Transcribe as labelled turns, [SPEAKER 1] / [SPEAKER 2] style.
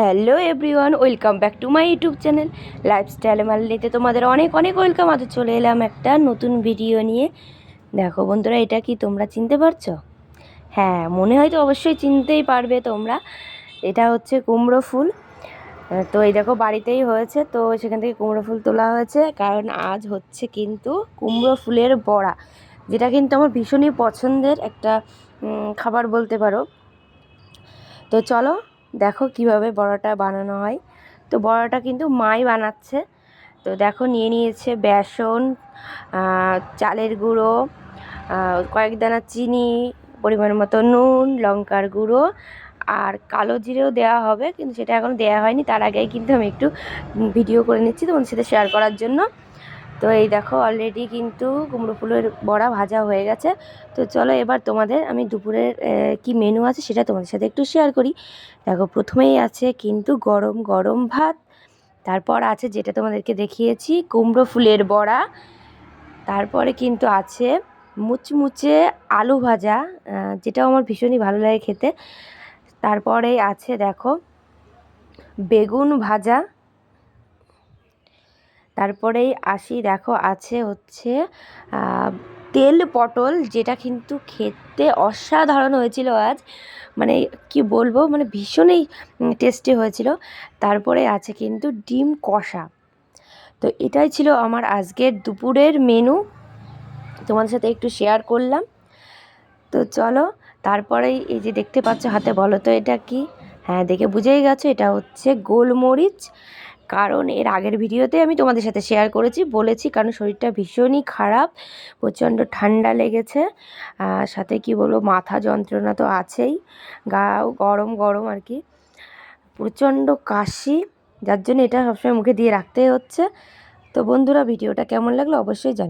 [SPEAKER 1] Hello everyone, welcome back to my YouTube channel lifestyle মাল্লিতে। তোমাদের অনেক অনেক ওয়েলকাম, আজ চলে এলাম একটা নতুন ভিডিও নিয়ে। দেখো বন্ধুরা, এটা কি তোমরা চিনতে পারছ? হ্যাঁ মনে হয় তো অবশ্যই চিনতেই পারবে তোমরা। এটা হচ্ছে কুমড়ো ফুল। তো এই দেখো, বাড়িতেই হয়েছে। তো সেখান থেকে কুমড়ো ফুল তোলা হয়েছে। কারণ আজ হচ্ছে কিন্তু কুমড়ো ফুলের বড়া, যেটা কিন্তু আমার ভীষণই পছন্দের একটা খাবার বলতে পারো। তো চলো দেখো কীভাবে বড়াটা বানানো হয়। তো বড়াটা কিন্তু মাই বানাচ্ছে। তো দেখো নিয়ে নিয়েছে বেসন চালের গুঁড়ো কয়েক দানা চিনি, পরিমাণ মতো নুন, লঙ্কার গুঁড়ো আর কালো জিরেও দেওয়া হবে কিন্তু সেটা এখন দেওয়া হয়নি। তার আগেই কিন্তু আমি একটু ভিডিও করে নিচ্ছি তোমাদের সাথে শেয়ার করার জন্য। তো এই দেখো অলরেডি কিন্তু কুমড়ো ফুলের বড়া ভাজা হয়ে গেছে। তো চলো এবার তোমাদের আমি দুপুরের কি মেনু আছে সেটা তোমাদের সাথে একটু শেয়ার করি। দেখো প্রথমেই আছে কিন্তু গরম গরম ভাত, তারপর আছে যেটা তোমাদেরকে দেখিয়েছি, কুমড়ো ফুলের বড়া, তারপরে কিন্তু আছে মুচমুচে আলু ভাজা যেটাও আমার ভীষণই ভালো লাগে খেতে। তারপরে আছে দেখো বেগুন ভাজা তারপরেই আসি, দেখো আছে হচ্ছে তেল পটল, যেটা কিন্তু খেতে অসাধারণ হয়েছিল আজ। মানে কি বলব মানে ভীষণই টেস্টি হয়েছিল। তারপরে আছে কিন্তু ডিম কষা। তো এটাই ছিল আমার আজকের দুপুরের মেনু তোমাদের সাথে একটু শেয়ার করলাম। তো চলো, তারপরেই এই যে দেখতে পাচ্ছ হাতে বলো তো এটা কি? হ্যাঁ দেখে বুঝেই গেছো, এটা হচ্ছে গোলমরিচ। কারণ এর আগের ভিডিওতে আমি তোমাদের সাথে শেয়ার করেছি, বলেছি কারণ শরীরটা ভীষণই খারাপ, প্রচণ্ড ঠান্ডা লেগেছে, আর সাথে কি বলব, মাথা যন্ত্রণা তো আছেই গাও গরম গরম আর কি, প্রচণ্ড কাশি, যার জন্য এটা সবসময় মুখে দিয়ে রাখতেই হচ্ছে। তো বন্ধুরা, ভিডিওটা কেমন লাগল অবশ্যই জানি